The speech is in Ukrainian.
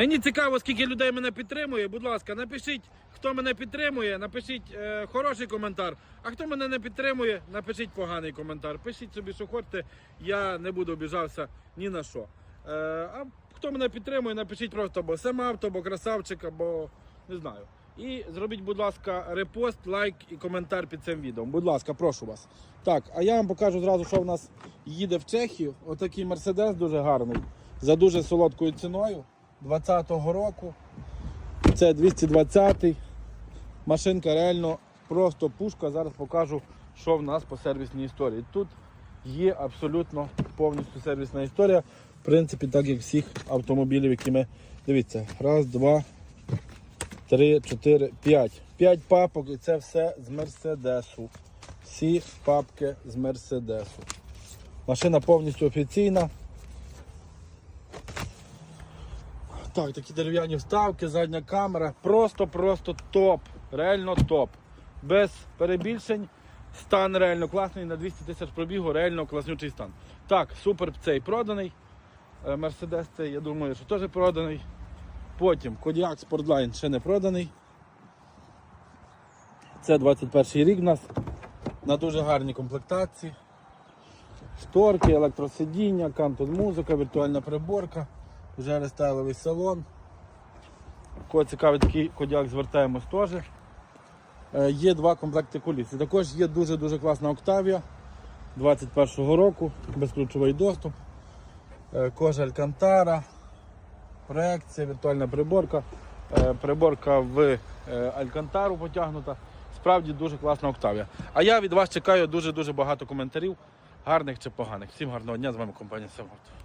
Мені цікаво, скільки людей мене підтримує. Будь ласка, напишіть, хто мене підтримує, напишіть е, хороший коментар. А хто мене не підтримує, напишіть поганий коментар. Пишіть собі, що хочете, я не буду обіжався ні на що. Е, а хто мене підтримує, напишіть просто або Семавто, або красавчик, або не знаю. І зробіть, будь ласка, репост, лайк і коментар під цим відео. Будь ласка, прошу вас. Так, а я вам покажу зразу, що в нас їде в Чехію. Отакий мерседес дуже гарний, за дуже солодкою ціною. 20-го року. Це 220-й. Машинка реально просто пушка. Зараз покажу, що в нас по сервісній історії. Тут є абсолютно повністю сервісна історія. В принципі, так як всіх автомобілів, які ми. Дивіться, раз, два, три, чотири, п'ять. П'ять папок і це все з Мерседесу. Всі папки з Мерседесу. Машина повністю офіційна. Так, такі дерев'яні вставки, задня камера. Просто-просто топ. Реально топ. Без перебільшень. Стан реально класний. На 200 тисяч пробігу, реально класнючий стан. Так, супер цей проданий. Е, Мерседес цей, я думаю, що теж проданий. Потім Кодіак Sportline ще не проданий. Це 21 рік у нас. На дуже гарній комплектації. Шторки, електросидіння, кантон музика, віртуальна приборка. Вже рестайловий салон. Кого цікавий такий кодяк, звертаємось теж. Е, Є два комплекти куліс. І також є дуже-дуже класна Octavia 21-го року, безключовий доступ. Е, Кожа Алькантара, проекція, віртуальна приборка. Е, Приборка в Алькантару потягнута. Справді дуже класна Octavia. А я від вас чекаю дуже-дуже багато коментарів, гарних чи поганих. Всім гарного дня, з вами компанія Семгород.